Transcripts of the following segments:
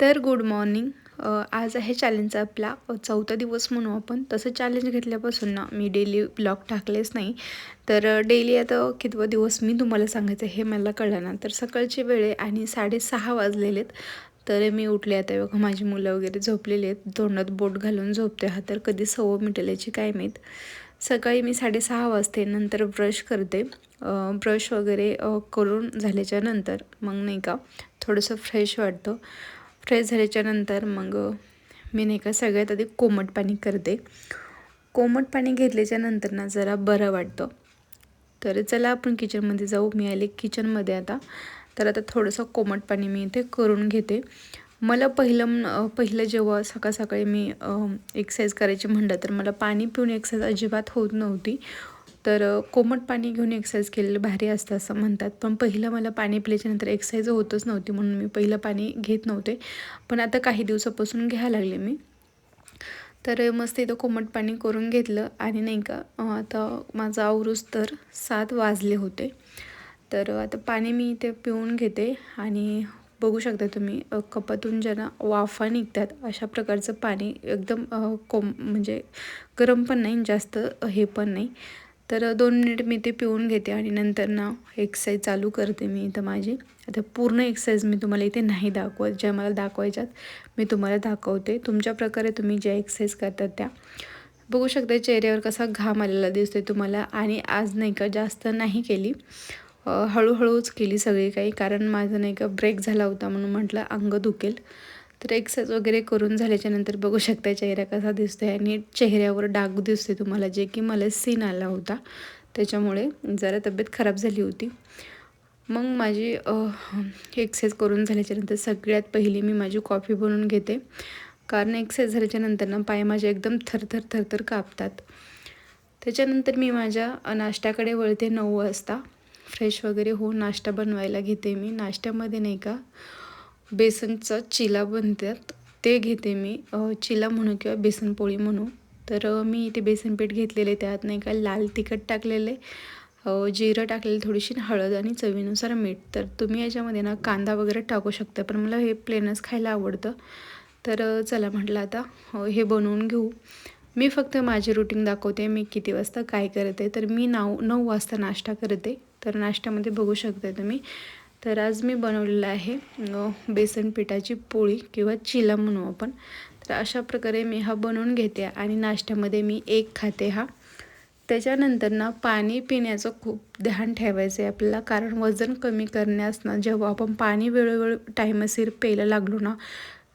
तर good morning आज आहे चॅलेंजचा आपला. चौथा दिवस म्हणू आपण. तसं चॅलेंज घेतल्यापासून ना मी डेली ब्लॉग टाकलेच नाही. तर डेली आता कितवा दिवस मी तुम्हाला सांगायचं हे मला कळलं ना. तर सकाळची वेळ आहे आणि साडेसहा वाजलेलेत. तर मी उठले आता बघा माझी मुलं वगैरे झोपलेली आहेत. तोंडात बोट घालून झोपते हा. तर कधी सवय मिटेल याची काय माहीत. सकाळी मी साडेसहा वाजते. नंतर ब्रश करते. ब्रश वगैरे करून झाल्याच्यानंतर मग नाही का थोडंसं फ्रेश वाटतं. फ्रेश झाल्याच्यानंतर मग मी नाही का सगळ्यात आधी कोमट पाणी करते. कोमट पाणी घेतल्याच्या नंतर ना जरा बरं वाटतं. तर चला आपण किचनमध्ये जाऊ. मी आले किचनमध्ये आता. तर आता थोडंसं कोमट पाणी मी इथे करून घेते. मला पहिलं पहिलं जेव्हा सकाळ सकाळी मी एक्सरसाइज करायची म्हणलं तर मला पाणी पिऊन एक्सरसाइज अजिबात होत नव्हती. तर कोमट पाणी घेऊन एक्सरसाइज केलेलं भारी असतं असं म्हणतात. पण पहिलं मला पाणी पिल्याच्यानंतर एक्सरसाइज होतच नव्हती म्हणून मी पहिलं पाणी घेत नव्हते. पण आता काही दिवसापासून घ्यायला लागले मी. तर मस्त इथं कोमट पाणी करून घेतलं आणि नाही का आता माझा आवरूस तर सात वाजले होते. तर आता पाणी मी इथे पिऊन घेते आणि बघू शकता तुम्ही कपातून ज्यांना वाफा निघतात अशा प्रकारचं पाणी एकदम कोम म्हणजे गरम पण नाही जास्त हे पण नाही. तर दोन मिनिट मी ते पिऊन घेते आणि नंतर ना एक्सरसाइज चालू करते मी इथं माझी. आता पूर्ण एक्सरसाइज मी तुम्हाला इथे नाही दाखवत. ज्या मला दाखवायच्यात मी तुम्हाला दाखवते. तुमच्या प्रकारे तुम्ही ज्या एक्सरसाइज करतात त्या. बघू शकता चेहऱ्यावर कसा घाम आलेला दिसतोय तुम्हाला. आणि आज नाही का जास्त नाही केली. हळूहळूच केली सगळी काही. कारण माझं नाही का ब्रेक झाला होता म्हणून म्हटलं अंग दुखेल. तर एक्सरसाइज वगैरे करून झाल्याच्यानंतर बघू शकता चेहरा कसा दिसतो आहे आणि चेहऱ्यावर डाग दिसते तुम्हाला जे की मला सीन आला होता. त्याच्यामुळे जरा तब्येत खराब झाली होती. मग माझी एक्सरसाइज करून झाल्याच्यानंतर सगळ्यात पहिली मी माझी कॉफी बनवून घेते. कारण एक्सरसाइज झाल्याच्यानंतर ना पाय माझे एकदम थरथर थरथर कापतात. त्याच्यानंतर मी माझ्या नाश्त्याकडे वळते नऊ वाजता. फ्रेश वगैरे होऊन नाश्ता बनवायला घेते मी. नाश्त्यामध्ये नाही का बेसनचा चिला बनतात. ते घेते मी. चिला म्हणू किंवा बेसन पोळी म्हणू. तर मी इथे बेसन पीठ घेतलेले त्यात नाही का लाल तिखट टाकलेले जिरं टाकलेले थोडीशी हळद आणि चवीनुसार मीठ. तर तुम्ही याच्यामध्ये ना कांदा वगैरे टाकू शकता पण मला हे प्लेनच खायला आवडतं. तर चला म्हटलं आता हे बनवून घेऊ. मी फक्त माझी रुटीन दाखवते मी किती वाजता काय करते. तर मी नाव नऊ वाजता नाश्ता करते. तर नाश्त्यामध्ये बघू शकता तुम्ही. तर आज मी बनवलेलं आहे बेसन पिठाची पोळी किंवा चिला म्हणू आपण. तर अशा प्रकारे मी हा बनवून घेते आणि नाश्त्यामध्ये मी एक खाते हा. त्याच्यानंतर ना पाणी पिण्याचं खूप ध्यान ठेवायचं आहे आपल्याला कारण वजन कमी करण्यास ना जेव्हा आपण पाणी वेळोवेळी टाईमशीर प्यायला लागलो ना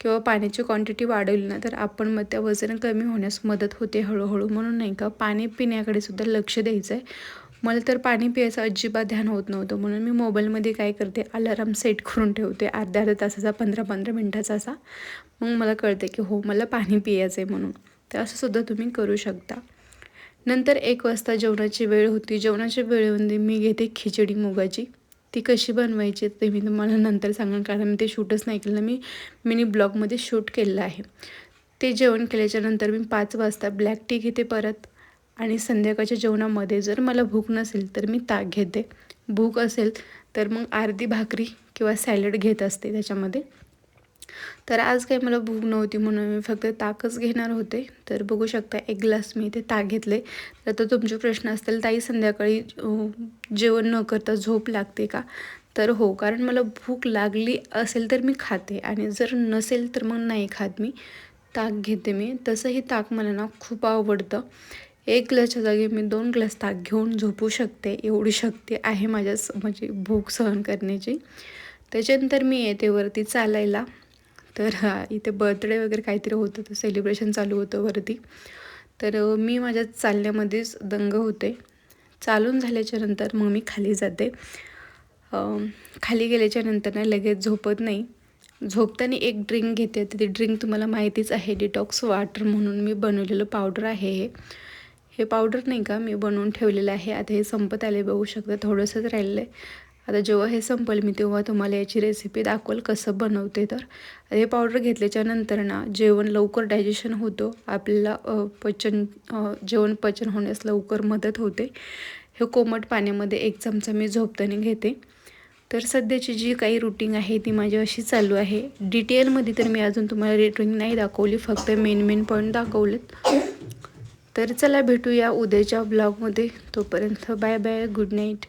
किंवा पाण्याची क्वांटिटी वाढवली ना तर आपण मग त्या वजन कमी होण्यास मदत होते हळूहळू. म्हणून नाही का पाणी पिण्याकडे सुद्धा लक्ष द्यायचं आहे मला तर पाणी प्यायचं अजिबात ध्यान होत नव्हतं. म्हणून मी मोबाईलमध्ये काय करते अलाराम सेट करून ठेवते अर्ध्या अर्ध्या तासाचा पंधरा पंधरा मिनटाचा. असा मग मला कळते की हो मला पाणी प्यायचं आहे म्हणून. तर असं सुद्धा तुम्ही करू शकता. नंतर एक वाजता जेवणाची वेळ होती. जेवणाच्या वेळेमध्ये मी घेते खिचडी मुगाची. ती कशी बनवायची ते मी तुम्हाला नंतर सांगेन कारण मी ते शूटच नाही केलं. मी मिनी ब्लॉगमध्ये शूट केलेलं आहे. ते जेवण केल्याच्यानंतर मी पाच वाजता ब्लॅक टी घेते परत. आणि संध्याकाळच्या जेवणामध्ये जर मला भूक नसेल तर मी ताक घेते. भूक असेल तर मग अर्धी भाकरी किंवा सॅलड घेत असते त्याच्यामध्ये. तर आज काही मला भूक नव्हती म्हणून मी फक्त ताकच घेणार होते. तर बघू शकता एक ग्लास मी इथे ताक घेतले. तर तो तुमचे प्रश्न असतील ताई संध्याकाळी जेवण न करता झोप लागते का? तर हो कारण मला भूक लागली असेल तर मी खाते आणि जर नसेल तर मग नाही खात मी. ताक घेते मी. तसंही ताक मला ना खूप आवडतं. एक ग्लासच्या जागी मी दोन ग्लास ताक घेऊन झोपू शकते एवढी शक्ती आहे माझ्या म्हणजे भूक सहन करण्याची. त्याच्यानंतर मी येते वरती चालायला. तर इथे बर्थडे वगैरे काहीतरी होतं तर सेलिब्रेशन चालू होतं वरती. तर मी माझ्या चालण्यामध्येच दंग होते. चालून झाल्याच्यानंतर मग मी खाली जाते. खाली गेल्याच्यानंतर ना लगेच झोपत नाही. झोपताना एक ड्रिंक घेते. तर ती ड्रिंक तुम्हाला माहितीच आहे डिटॉक्स वॉटर म्हणून मी बनवलेलं पावडर आहे हे. हे पावडर नाही का मी बनवून ठेवलेलं आहे. आता हे संपत आले बघू शकता थोडंसंच राहिलेलं आहे. आता जेव्हा हे संपल मी तेव्हा तुम्हाला याची रेसिपी दाखवल कसं बनवते तर. हे पावडर घेतल्याच्या नंतर ना जेवण लवकर डायजेशन होतो. आपल्याला पचन जेवण पचन होण्यास लवकर मदत होते. हे कोमट पाण्यामध्ये एक चमचा मी झोपताने घेते. तर सध्याची जी काही रुटीन आहे ती माझी अशी चालू आहे. डिटेलमध्ये तर मी अजून तुम्हाला रुटीन नाही दाखवली फक्त मेन मेन पॉईंट दाखवलेत. तर चला भेटूया उद्याच्या ब्लॉगमध्ये तोपर्यंत बाय बाय गुड नाईट